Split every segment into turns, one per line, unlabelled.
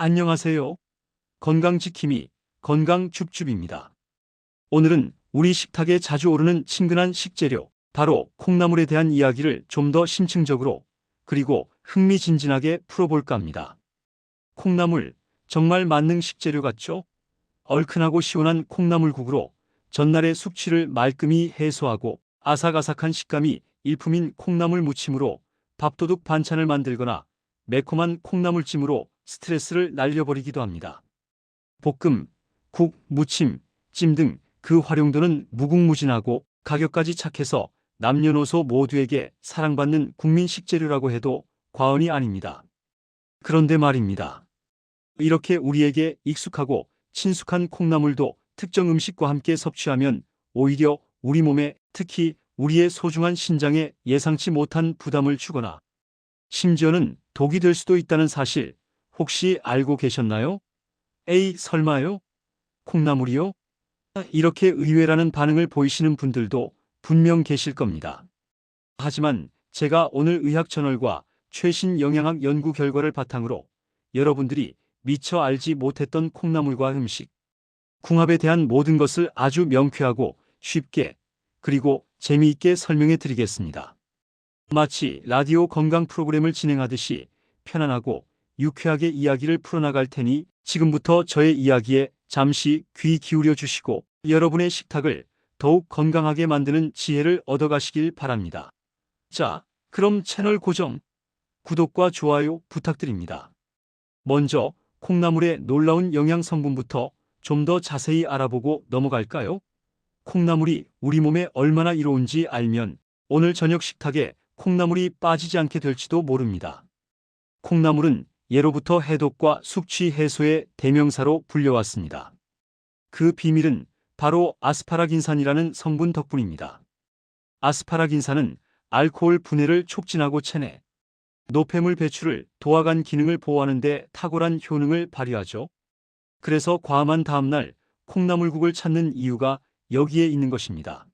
안녕하세요. 건강지킴이 건강줍줍입니다. 오늘은 우리 식탁에 자주 오르는 친근한 식재료, 바로 콩나물에 대한 이야기를 좀 더 심층적으로 그리고 흥미진진하게 풀어볼까 합니다. 콩나물, 정말 만능 식재료 같죠? 얼큰하고 시원한 콩나물국으로 전날의 숙취를 말끔히 해소하고 아삭아삭한 식감이 일품인 콩나물 무침으로 밥도둑 반찬을 만들거나 매콤한 콩나물찜으로 스트레스를 날려버리기도 합니다. 볶음, 국, 무침, 찜 등 그 활용도는 무궁무진하고 가격까지 착해서 남녀노소 모두에게 사랑받는 국민 식재료라고 해도 과언이 아닙니다. 그런데 말입니다. 이렇게 우리에게 익숙하고 친숙한 콩나물도 특정 음식과 함께 섭취하면 오히려 우리 몸에 특히 우리의 소중한 신장에 예상치 못한 부담을 주거나 심지어는 독이 될 수도 있다는 사실 혹시 알고 계셨나요? 에이, 설마요? 콩나물이요? 이렇게 의외라는 반응을 보이시는 분들도 분명 계실 겁니다. 하지만 제가 오늘 의학 저널과 최신 영양학 연구 결과를 바탕으로 여러분들이 미처 알지 못했던 콩나물과 음식, 궁합에 대한 모든 것을 아주 명쾌하고 쉽게 그리고 재미있게 설명해 드리겠습니다. 마치 라디오 건강 프로그램을 진행하듯이 편안하고 유쾌하게 이야기를 풀어나갈 테니 지금부터 저의 이야기에 잠시 귀 기울여 주시고 여러분의 식탁을 더욱 건강하게 만드는 지혜를 얻어가시길 바랍니다. 자, 그럼 채널 고정, 구독과 좋아요 부탁드립니다. 먼저 콩나물의 놀라운 영양 성분부터 좀 더 자세히 알아보고 넘어갈까요? 콩나물이 우리 몸에 얼마나 이로운지 알면 오늘 저녁 식탁에 콩나물이 빠지지 않게 될지도 모릅니다. 콩나물은 예로부터 해독과 숙취 해소의 대명사로 불려왔습니다. 그 비밀은 바로 아스파라긴산이라는 성분 덕분입니다. 아스파라긴산은 알코올 분해를 촉진하고 체내, 노폐물 배출을 도와간 기능을 보호하는 데 탁월한 효능을 발휘하죠. 그래서 과음한 다음날 콩나물국을 찾는 이유가 여기에 있는 것입니다.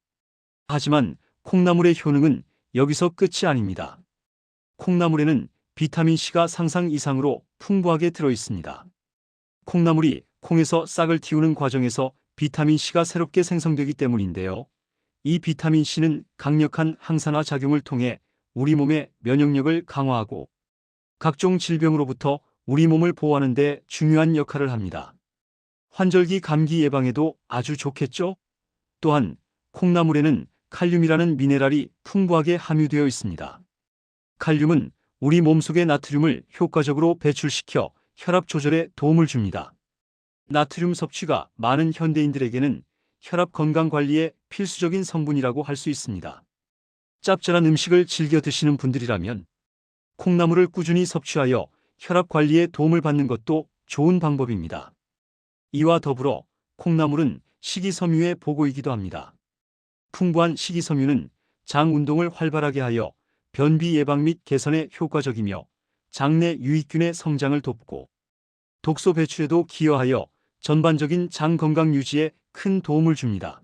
하지만 콩나물의 효능은 여기서 끝이 아닙니다. 콩나물에는 비타민C가 상상 이상으로 풍부하게 들어 있습니다. 콩나물이 콩에서 싹을 틔우는 과정에서 비타민C가 새롭게 생성되기 때문인데요. 이 비타민C는 강력한 항산화 작용을 통해 우리 몸의 면역력을 강화하고 각종 질병으로부터 우리 몸을 보호하는 데 중요한 역할을 합니다. 환절기 감기 예방에도 아주 좋겠죠? 또한 콩나물에는 칼륨이라는 미네랄이 풍부하게 함유되어 있습니다. 칼륨은 우리 몸속의 나트륨을 효과적으로 배출시켜 혈압 조절에 도움을 줍니다. 나트륨 섭취가 많은 현대인들에게는 혈압 건강 관리에 필수적인 성분이라고 할 수 있습니다. 짭짤한 음식을 즐겨 드시는 분들이라면 콩나물을 꾸준히 섭취하여 혈압 관리에 도움을 받는 것도 좋은 방법입니다. 이와 더불어 콩나물은 식이섬유의 보고이기도 합니다. 풍부한 식이섬유는 장 운동을 활발하게 하여 변비 예방 및 개선에 효과적이며 장내 유익균의 성장을 돕고 독소 배출에도 기여하여 전반적인 장 건강 유지에 큰 도움을 줍니다.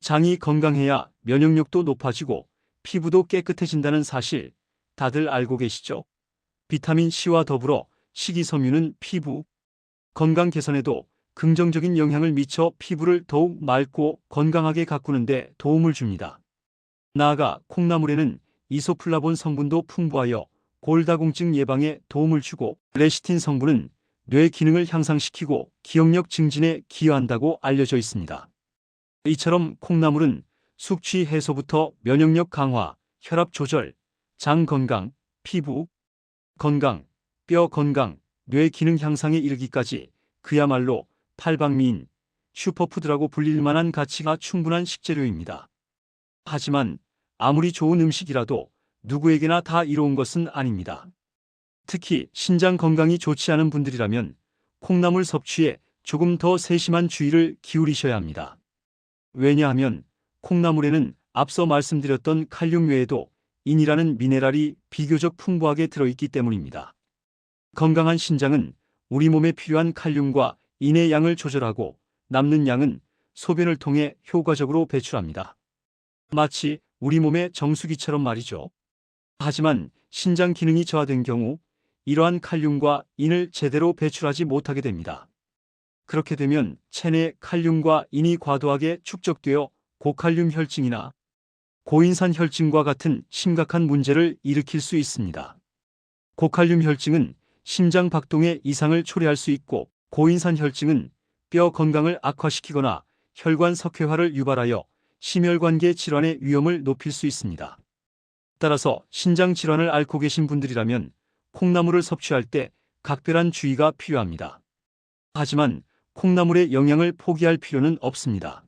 장이 건강해야 면역력도 높아지고 피부도 깨끗해진다는 사실 다들 알고 계시죠? 비타민 C와 더불어 식이섬유는 피부 건강 개선에도 긍정적인 영향을 미쳐 피부를 더욱 맑고 건강하게 가꾸는 데 도움을 줍니다. 나아가 콩나물에는 이소플라본 성분도 풍부하여 골다공증 예방에 도움을 주고 레시틴 성분은 뇌 기능을 향상시키고 기억력 증진에 기여한다고 알려져 있습니다. 이처럼 콩나물은 숙취 해소부터 면역력 강화, 혈압 조절, 장 건강, 피부 건강, 뼈 건강, 뇌 기능 향상에 이르기까지 그야말로 팔방미인 슈퍼푸드라고 불릴 만한 가치가 충분한 식재료입니다. 하지만 아무리 좋은 음식이라도 누구에게나 다 이로운 것은 아닙니다. 특히 신장 건강이 좋지 않은 분들이라면 콩나물 섭취에 조금 더 세심한 주의를 기울이셔야 합니다. 왜냐하면 콩나물에는 앞서 말씀드렸던 칼륨 외에도 인이라는 미네랄이 비교적 풍부하게 들어있기 때문입니다. 건강한 신장은 우리 몸에 필요한 칼륨과 인의 양을 조절하고 남는 양은 소변을 통해 효과적으로 배출합니다. 마치 우리 몸의 정수기처럼 말이죠. 하지만 신장 기능이 저하된 경우 이러한 칼륨과 인을 제대로 배출하지 못하게 됩니다. 그렇게 되면 체내 칼륨과 인이 과도하게 축적되어 고칼륨 혈증이나 고인산 혈증과 같은 심각한 문제를 일으킬 수 있습니다. 고칼륨 혈증은 심장 박동의 이상을 초래할 수 있고 고인산 혈증은 뼈 건강을 악화시키거나 혈관 석회화를 유발하여 심혈관계 질환의 위험을 높일 수 있습니다. 따라서 신장 질환을 앓고 계신 분들이라면 콩나물을 섭취할 때 각별한 주의가 필요합니다. 하지만 콩나물의 영양을 포기할 필요는 없습니다.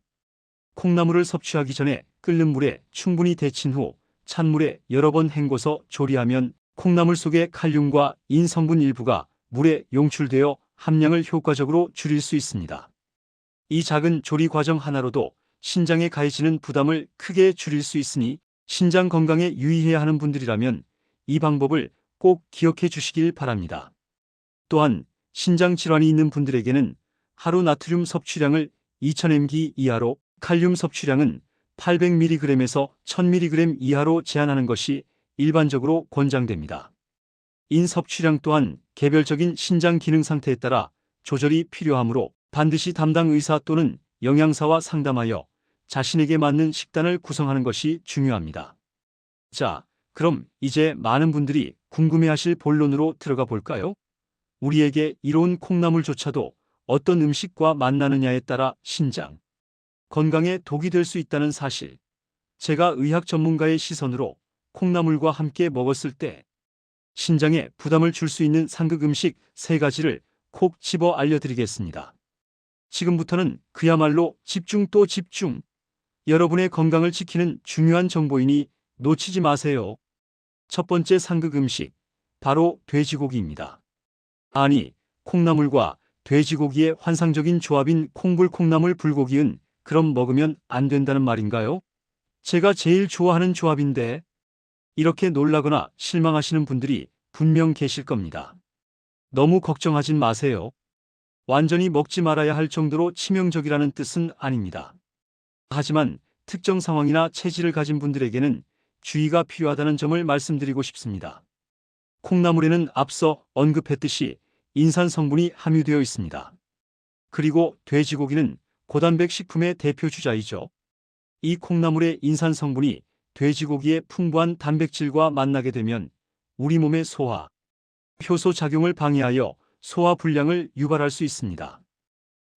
콩나물을 섭취하기 전에 끓는 물에 충분히 데친 후 찬물에 여러 번 헹궈서 조리하면 콩나물 속의 칼륨과 인 성분 일부가 물에 용출되어 함량을 효과적으로 줄일 수 있습니다. 이 작은 조리 과정 하나로도 신장에 가해지는 부담을 크게 줄일 수 있으니 신장 건강에 유의해야 하는 분들이라면 이 방법을 꼭 기억해 주시길 바랍니다. 또한 신장 질환이 있는 분들에게는 하루 나트륨 섭취량을 2000mg 이하로 칼륨 섭취량은 800mg에서 1000mg 이하로 제한하는 것이 일반적으로 권장됩니다. 인 섭취량 또한 개별적인 신장 기능 상태에 따라 조절이 필요하므로 반드시 담당 의사 또는 영양사와 상담하여 자신에게 맞는 식단을 구성하는 것이 중요합니다. 자, 그럼 이제 많은 분들이 궁금해하실 본론으로 들어가 볼까요? 우리에게 이로운 콩나물조차도 어떤 음식과 만나느냐에 따라 신장, 건강에 독이 될 수 있다는 사실. 제가 의학 전문가의 시선으로 콩나물과 함께 먹었을 때 신장에 부담을 줄 수 있는 상극 음식 세 가지를 콕 집어 알려드리겠습니다. 지금부터는 그야말로 집중 또 집중. 여러분의 건강을 지키는 중요한 정보이니 놓치지 마세요. 첫 번째 상극 음식, 바로 돼지고기입니다. 아니, 콩나물과 돼지고기의 환상적인 조합인 콩불 콩나물 불고기는 그럼 먹으면 안 된다는 말인가요? 제가 제일 좋아하는 조합인데 이렇게 놀라거나 실망하시는 분들이 분명 계실 겁니다. 너무 걱정하진 마세요. 완전히 먹지 말아야 할 정도로 치명적이라는 뜻은 아닙니다. 하지만 특정 상황이나 체질을 가진 분들에게는 주의가 필요하다는 점을 말씀드리고 싶습니다. 콩나물에는 앞서 언급했듯이 인산 성분이 함유되어 있습니다. 그리고 돼지고기는 고단백 식품의 대표 주자이죠. 이 콩나물의 인산 성분이 돼지고기의 풍부한 단백질과 만나게 되면 우리 몸의 소화, 효소 작용을 방해하여 소화 불량을 유발할 수 있습니다.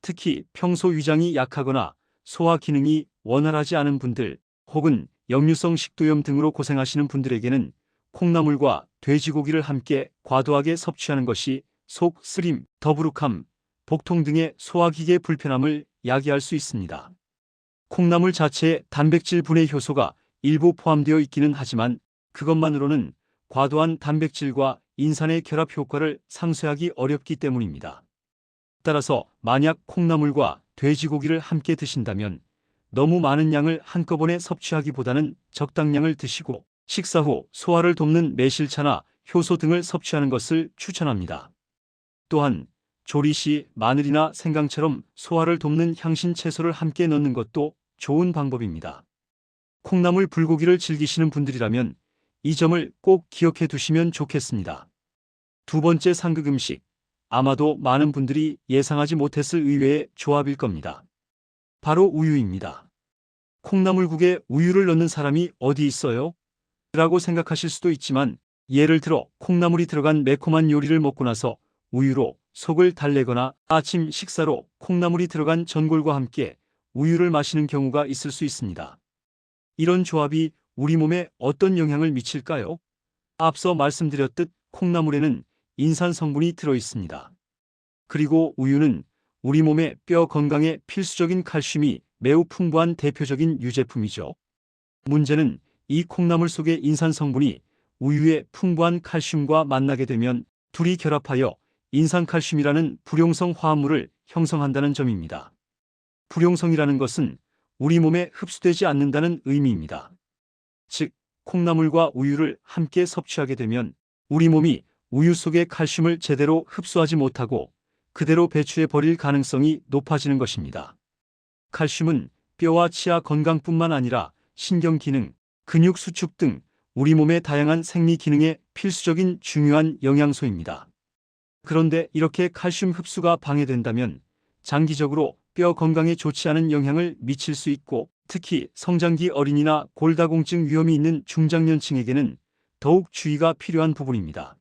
특히 평소 위장이 약하거나 소화 기능이 원활하지 않은 분들 혹은 역류성 식도염 등으로 고생하시는 분들에게는 콩나물과 돼지고기를 함께 과도하게 섭취하는 것이 속 쓰림, 더부룩함, 복통 등의 소화기계 불편함을 야기할 수 있습니다. 콩나물 자체에 단백질 분해 효소가 일부 포함되어 있기는 하지만 그것만으로는 과도한 단백질과 인산의 결합 효과를 상쇄하기 어렵기 때문입니다. 따라서 만약 콩나물과 돼지고기를 함께 드신다면 너무 많은 양을 한꺼번에 섭취하기보다는 적당량을 드시고 식사 후 소화를 돕는 매실차나 효소 등을 섭취하는 것을 추천합니다. 또한 조리 시 마늘이나 생강처럼 소화를 돕는 향신 채소를 함께 넣는 것도 좋은 방법입니다. 콩나물 불고기를 즐기시는 분들이라면 이 점을 꼭 기억해 두시면 좋겠습니다. 두 번째 상극 음식. 아마도 많은 분들이 예상하지 못했을 의외의 조합일 겁니다. 바로 우유입니다. 콩나물국에 우유를 넣는 사람이 어디 있어요? 라고 생각하실 수도 있지만 예를 들어 콩나물이 들어간 매콤한 요리를 먹고 나서 우유로 속을 달래거나 아침 식사로 콩나물이 들어간 전골과 함께 우유를 마시는 경우가 있을 수 있습니다. 이런 조합이 우리 몸에 어떤 영향을 미칠까요? 앞서 말씀드렸듯 콩나물에는 인산 성분이 들어 있습니다. 그리고 우유는 우리 몸의 뼈 건강에 필수적인 칼슘이 매우 풍부한 대표적인 유제품이죠. 문제는 이 콩나물 속의 인산 성분이 우유의 풍부한 칼슘과 만나게 되면 둘이 결합하여 인산칼슘이라는 불용성 화합물을 형성한다는 점입니다. 불용성이라는 것은 우리 몸에 흡수되지 않는다는 의미입니다. 즉, 콩나물과 우유를 함께 섭취하게 되면 우리 몸이 우유 속의 칼슘을 제대로 흡수하지 못하고 그대로 배출해 버릴 가능성이 높아지는 것입니다. 칼슘은 뼈와 치아 건강뿐만 아니라 신경 기능, 근육 수축 등 우리 몸의 다양한 생리 기능에 필수적인 중요한 영양소입니다. 그런데 이렇게 칼슘 흡수가 방해된다면 장기적으로 뼈 건강에 좋지 않은 영향을 미칠 수 있고 특히 성장기 어린이나 골다공증 위험이 있는 중장년층에게는 더욱 주의가 필요한 부분입니다.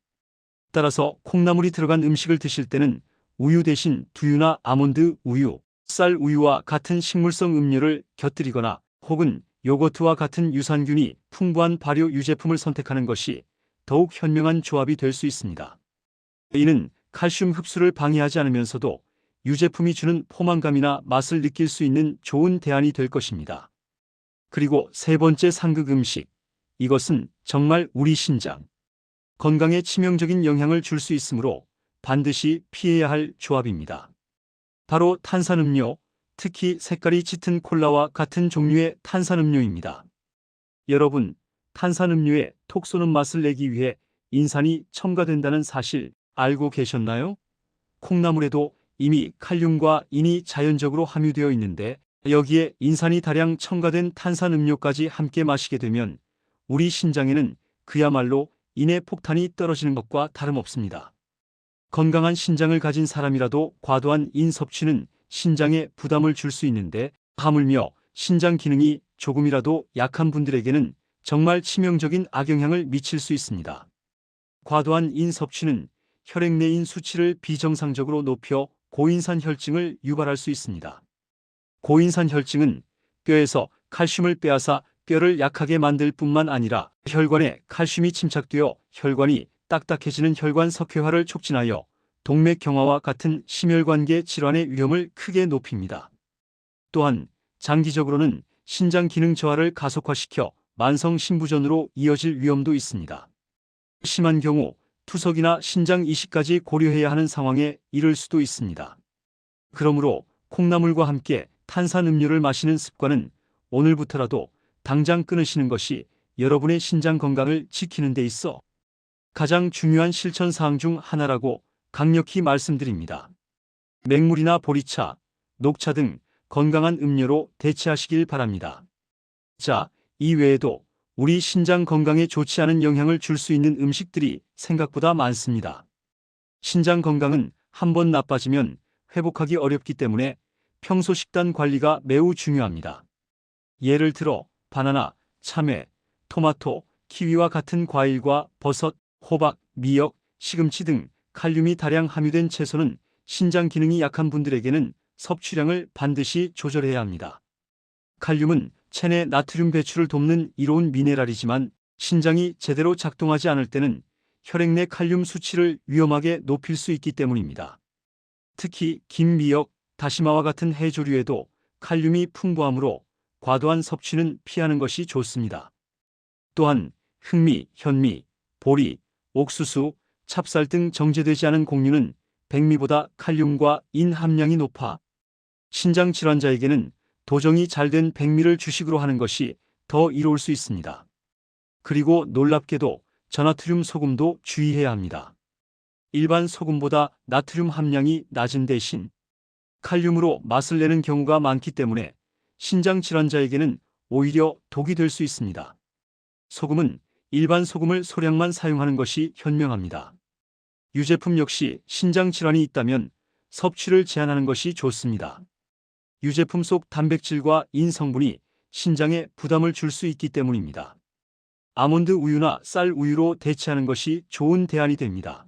따라서 콩나물이 들어간 음식을 드실 때는 우유 대신 두유나 아몬드 우유, 쌀 우유와 같은 식물성 음료를 곁들이거나 혹은 요거트와 같은 유산균이 풍부한 발효 유제품을 선택하는 것이 더욱 현명한 조합이 될 수 있습니다. 이는 칼슘 흡수를 방해하지 않으면서도 유제품이 주는 포만감이나 맛을 느낄 수 있는 좋은 대안이 될 것입니다. 그리고 세 번째 상극 음식. 이것은 정말 우리 신장, 건강에 치명적인 영향을 줄 수 있으므로 반드시 피해야 할 조합입니다. 바로 탄산음료, 특히 색깔이 짙은 콜라와 같은 종류의 탄산음료입니다. 여러분, 탄산음료에 톡 쏘는 맛을 내기 위해 인산이 첨가된다는 사실 알고 계셨나요? 콩나물에도 이미 칼륨과 인이 자연적으로 함유되어 있는데 여기에 인산이 다량 첨가된 탄산음료까지 함께 마시게 되면 우리 신장에는 그야말로 인의 폭탄이 떨어지는 것과 다름없습니다. 건강한 신장을 가진 사람이라도 과도한 인 섭취는 신장에 부담을 줄 수 있는데 하물며 신장 기능이 조금이라도 약한 분들에게는 정말 치명적인 악영향을 미칠 수 있습니다. 과도한 인 섭취는 혈액 내인 수치를 비정상적으로 높여 고인산 혈증을 유발할 수 있습니다. 고인산 혈증은 뼈에서 칼슘을 빼앗아 뼈를 약하게 만들 뿐만 아니라 혈관에 칼슘이 침착되어 혈관이 딱딱해지는 혈관 석회화를 촉진하여 동맥 경화와 같은 심혈관계 질환의 위험을 크게 높입니다. 또한 장기적으로는 신장 기능 저하를 가속화시켜 만성 신부전으로 이어질 위험도 있습니다. 심한 경우 투석이나 신장 이식까지 고려해야 하는 상황에 이를 수도 있습니다. 그러므로 콩나물과 함께 탄산음료를 마시는 습관은 오늘부터라도 당장 끊으시는 것이 여러분의 신장 건강을 지키는 데 있어 가장 중요한 실천 사항 중 하나라고 강력히 말씀드립니다. 맹물이나 보리차, 녹차 등 건강한 음료로 대체하시길 바랍니다. 자, 이 외에도 우리 신장 건강에 좋지 않은 영향을 줄 수 있는 음식들이 생각보다 많습니다. 신장 건강은 한 번 나빠지면 회복하기 어렵기 때문에 평소 식단 관리가 매우 중요합니다. 예를 들어 바나나, 참외, 토마토, 키위와 같은 과일과 버섯, 호박, 미역, 시금치 등 칼륨이 다량 함유된 채소는 신장 기능이 약한 분들에게는 섭취량을 반드시 조절해야 합니다. 칼륨은 체내 나트륨 배출을 돕는 이로운 미네랄이지만 신장이 제대로 작동하지 않을 때는 혈액 내 칼륨 수치를 위험하게 높일 수 있기 때문입니다. 특히 김미역, 다시마와 같은 해조류에도 칼륨이 풍부하므로 과도한 섭취는 피하는 것이 좋습니다. 또한 흑미, 현미, 보리, 옥수수, 찹쌀 등 정제되지 않은 곡류는 백미보다 칼륨과 인 함량이 높아 신장 질환자에게는 도정이 잘 된 백미를 주식으로 하는 것이 더 이로울 수 있습니다. 그리고 놀랍게도 전나트륨 소금도 주의해야 합니다. 일반 소금보다 나트륨 함량이 낮은 대신 칼륨으로 맛을 내는 경우가 많기 때문에 신장 질환자에게는 오히려 독이 될 수 있습니다. 소금은 일반 소금을 소량만 사용하는 것이 현명합니다. 유제품 역시 신장 질환이 있다면 섭취를 제한하는 것이 좋습니다. 유제품 속 단백질과 인 성분이 신장에 부담을 줄 수 있기 때문입니다. 아몬드 우유나 쌀 우유로 대체하는 것이 좋은 대안이 됩니다.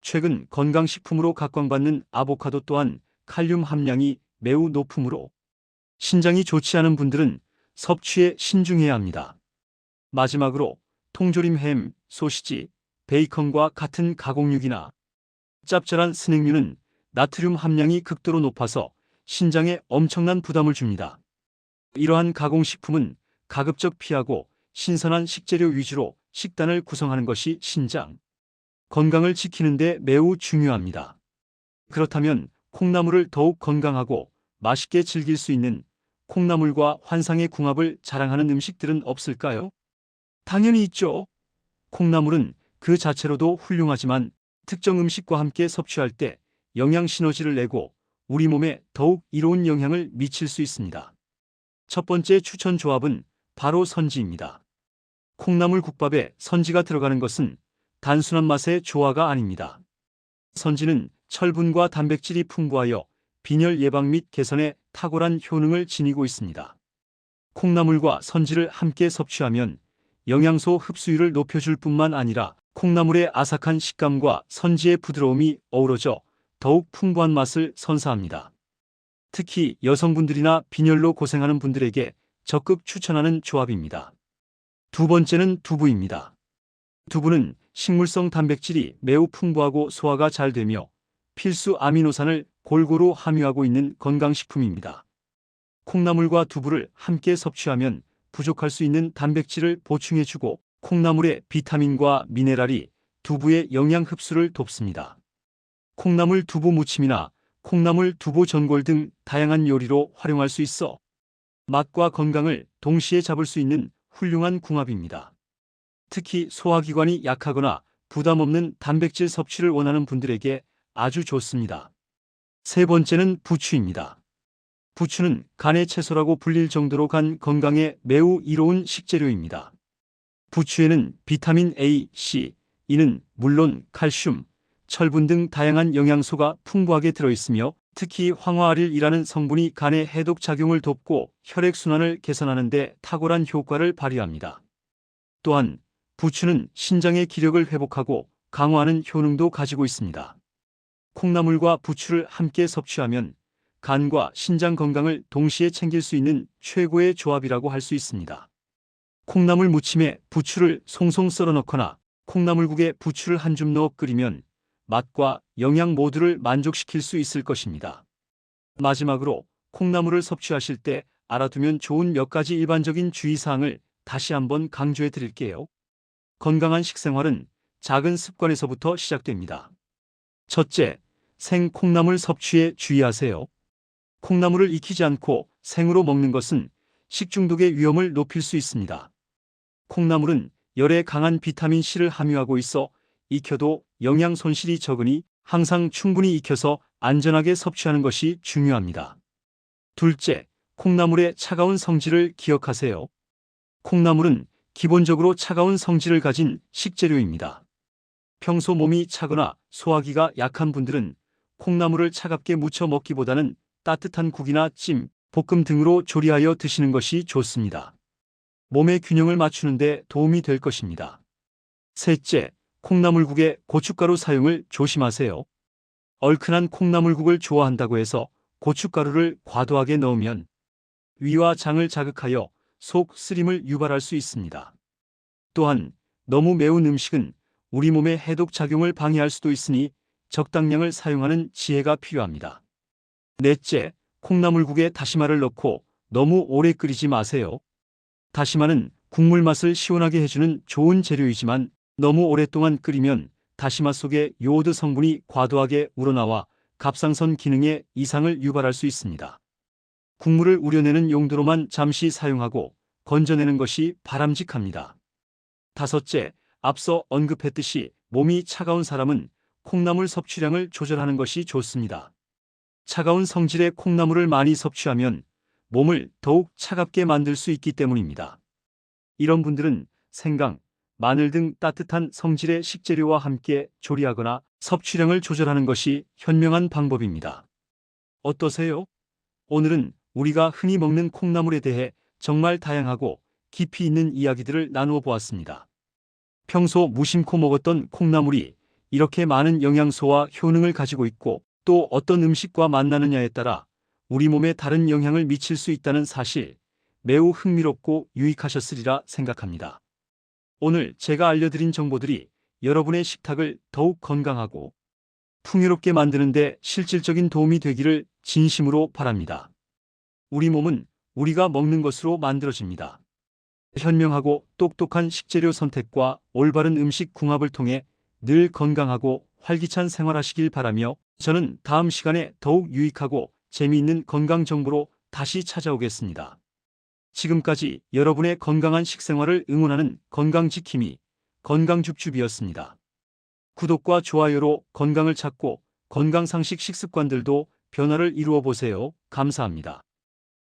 최근 건강식품으로 각광받는 아보카도 또한 칼륨 함량이 매우 높으므로 신장이 좋지 않은 분들은 섭취에 신중해야 합니다. 마지막으로 통조림 햄, 소시지, 베이컨과 같은 가공육이나 짭짤한 스낵류는 나트륨 함량이 극도로 높아서 신장에 엄청난 부담을 줍니다. 이러한 가공식품은 가급적 피하고 신선한 식재료 위주로 식단을 구성하는 것이 신장 건강을 지키는 데 매우 중요합니다. 그렇다면 콩나물을 더욱 건강하고 맛있게 즐길 수 있는 콩나물과 환상의 궁합을 자랑하는 음식들은 없을까요? 당연히 있죠. 콩나물은 그 자체로도 훌륭하지만 특정 음식과 함께 섭취할 때 영양 시너지를 내고 우리 몸에 더욱 이로운 영향을 미칠 수 있습니다. 첫 번째 추천 조합은 바로 선지입니다. 콩나물 국밥에 선지가 들어가는 것은 단순한 맛의 조화가 아닙니다. 선지는 철분과 단백질이 풍부하여 빈혈 예방 및 개선에 탁월한 효능을 지니고 있습니다. 콩나물과 선지를 함께 섭취하면 영양소 흡수율을 높여줄 뿐만 아니라 콩나물의 아삭한 식감과 선지의 부드러움이 어우러져 더욱 풍부한 맛을 선사합니다. 특히 여성분들이나 빈혈로 고생하는 분들에게 적극 추천하는 조합입니다. 두 번째는 두부입니다. 두부는 식물성 단백질이 매우 풍부하고 소화가 잘 되며 필수 아미노산을 골고루 함유하고 있는 건강식품입니다. 콩나물과 두부를 함께 섭취하면 부족할 수 있는 단백질을 보충해주고 콩나물의 비타민과 미네랄이 두부의 영양 흡수를 돕습니다. 콩나물 두부 무침이나 콩나물 두부 전골 등 다양한 요리로 활용할 수 있어 맛과 건강을 동시에 잡을 수 있는 훌륭한 궁합입니다. 특히 소화기관이 약하거나 부담 없는 단백질 섭취를 원하는 분들에게 아주 좋습니다. 세 번째는 부추입니다. 부추는 간의 채소라고 불릴 정도로 간 건강에 매우 이로운 식재료입니다. 부추에는 비타민 A, C, 이는 물론 칼슘, 철분 등 다양한 영양소가 풍부하게 들어있으며 특히 황화알일이라는 성분이 간의 해독 작용을 돕고 혈액순환을 개선하는 데 탁월한 효과를 발휘합니다. 또한 부추는 신장의 기력을 회복하고 강화하는 효능도 가지고 있습니다. 콩나물과 부추를 함께 섭취하면 간과 신장 건강을 동시에 챙길 수 있는 최고의 조합이라고 할 수 있습니다. 콩나물 무침에 부추를 송송 썰어 넣거나 콩나물국에 부추를 한 줌 넣어 끓이면 맛과 영양 모두를 만족시킬 수 있을 것입니다. 마지막으로 콩나물을 섭취하실 때 알아두면 좋은 몇 가지 일반적인 주의사항을 다시 한번 강조해 드릴게요. 건강한 식생활은 작은 습관에서부터 시작됩니다. 첫째, 생 콩나물 섭취에 주의하세요. 콩나물을 익히지 않고 생으로 먹는 것은 식중독의 위험을 높일 수 있습니다. 콩나물은 열에 강한 비타민 C를 함유하고 있어 익혀도 영양 손실이 적으니 항상 충분히 익혀서 안전하게 섭취하는 것이 중요합니다. 둘째, 콩나물의 차가운 성질을 기억하세요. 콩나물은 기본적으로 차가운 성질을 가진 식재료입니다. 평소 몸이 차거나 소화기가 약한 분들은 콩나물을 차갑게 무쳐 먹기보다는 따뜻한 국이나 찜, 볶음 등으로 조리하여 드시는 것이 좋습니다. 몸의 균형을 맞추는 데 도움이 될 것입니다. 셋째, 콩나물국에 고춧가루 사용을 조심하세요. 얼큰한 콩나물국을 좋아한다고 해서 고춧가루를 과도하게 넣으면 위와 장을 자극하여 속 쓰림을 유발할 수 있습니다. 또한 너무 매운 음식은 우리 몸의 해독 작용을 방해할 수도 있으니 적당량을 사용하는 지혜가 필요합니다. 넷째, 콩나물국에 다시마를 넣고 너무 오래 끓이지 마세요. 다시마는 국물 맛을 시원하게 해주는 좋은 재료이지만 너무 오랫동안 끓이면 다시마 속에 요오드 성분이 과도하게 우러나와 갑상선 기능에 이상을 유발할 수 있습니다. 국물을 우려내는 용도로만 잠시 사용하고 건져내는 것이 바람직합니다. 다섯째, 앞서 언급했듯이 몸이 차가운 사람은 콩나물 섭취량을 조절하는 것이 좋습니다. 차가운 성질의 콩나물을 많이 섭취하면 몸을 더욱 차갑게 만들 수 있기 때문입니다. 이런 분들은 생강, 마늘 등 따뜻한 성질의 식재료와 함께 조리하거나 섭취량을 조절하는 것이 현명한 방법입니다. 어떠세요? 오늘은 우리가 흔히 먹는 콩나물에 대해 정말 다양하고 깊이 있는 이야기들을 나누어 보았습니다. 평소 무심코 먹었던 콩나물이 이렇게 많은 영양소와 효능을 가지고 있고 또 어떤 음식과 만나느냐에 따라 우리 몸에 다른 영향을 미칠 수 있다는 사실 매우 흥미롭고 유익하셨으리라 생각합니다. 오늘 제가 알려드린 정보들이 여러분의 식탁을 더욱 건강하고 풍요롭게 만드는데 실질적인 도움이 되기를 진심으로 바랍니다. 우리 몸은 우리가 먹는 것으로 만들어집니다. 현명하고 똑똑한 식재료 선택과 올바른 음식 궁합을 통해 늘 건강하고 활기찬 생활하시길 바라며 저는 다음 시간에 더욱 유익하고 재미있는 건강 정보로 다시 찾아오겠습니다. 지금까지 여러분의 건강한 식생활을 응원하는 건강지킴이 건강줍줍이었습니다. 구독과 좋아요로 건강을 찾고 건강상식 식습관들도 변화를 이루어 보세요. 감사합니다.